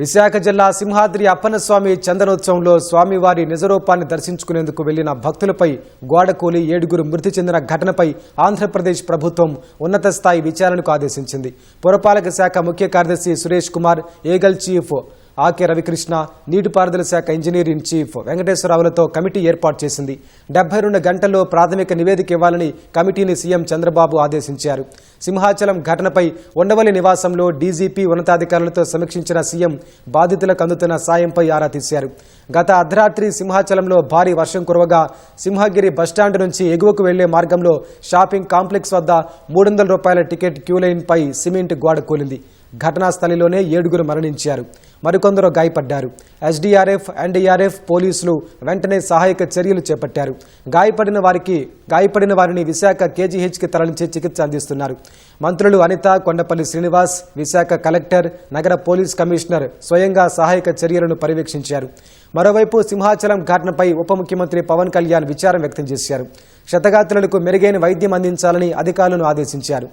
విశాఖ జిల్లా సింహాద్రి అప్పన్నస్వామి చందనోత్సవంలో స్వామివారి నిజరూపాన్ని దర్శించుకునేందుకు వెళ్ళిన భక్తులపై గోడకూలి ఏడుగురు మృతి చెందిన ఘటనపై ఆంధ్రప్రదేశ్ ప్రభుత్వం ఉన్నత స్థాయి విచారణకు ఆదేశించింది. పురపాలక శాఖ ముఖ్య కార్యదర్శి సురేష్ కుమార్ ఏగల్ చీఫ్ ఆకే రవికృష్ణ నీటిపారుదల శాఖ ఇంజనీర్ ఇన్ చీఫ్ వెంకటేశ్వరరావులతో కమిటీ ఏర్పాటు చేసింది. డెబ్బై రెండు గంటల్లో ప్రాథమిక నివేదిక ఇవ్వాలని కమిటీని సీఎం చంద్రబాబు ఆదేశించారు. సింహాచలం ఘటనపై ఉండవల్లి నివాసంలో డీజీపీ ఉన్నతాధికారులతో సమీక్షించిన సీఎం బాధితులకు అందుతున్న సాయంపై ఆరా తీశారు. గత అర్ధరాత్రి సింహాచలంలో భారీ వర్షం కురవగా సింహగిరి బస్టాండ్ నుంచి ఎగువకు వెళ్ళే మార్గంలో షాపింగ్ కాంప్లెక్స్ వద్ద మూడు వందల రూపాయల టికెట్ క్యూ లైన్ పై సిమెంట్ గోడ కూలింది. ఘటనా స్థలిలోనే ఏడుగురు మరణించారు. మరికొందరు గాయపడ్డారు. ఎస్డీఆర్ఎఫ్ ఎన్డీఆర్ఎఫ్ పోలీసులు వెంటనే సహాయక చర్యలు చేపట్టారు. గాయపడిన వారికి గాయపడిన వారిని విశాఖ కేజీహెచ్కి తరలించి చికిత్స అందిస్తున్నారు. మంత్రులు అనిత కొండపల్లి శ్రీనివాస్ విశాఖ కలెక్టర్ నగర పోలీస్ కమిషనర్ స్వయంగా సహాయక చర్యలను పర్యవేక్షించారు. మరోవైపు సింహాచలం ఘటనపై ఉప ముఖ్యమంత్రి పవన్ కళ్యాణ్ విచారం వ్యక్తం చేశారు. క్షతగాత్రులకు మెరుగైన వైద్యం అందించాలని అధికారులను ఆదేశించారు.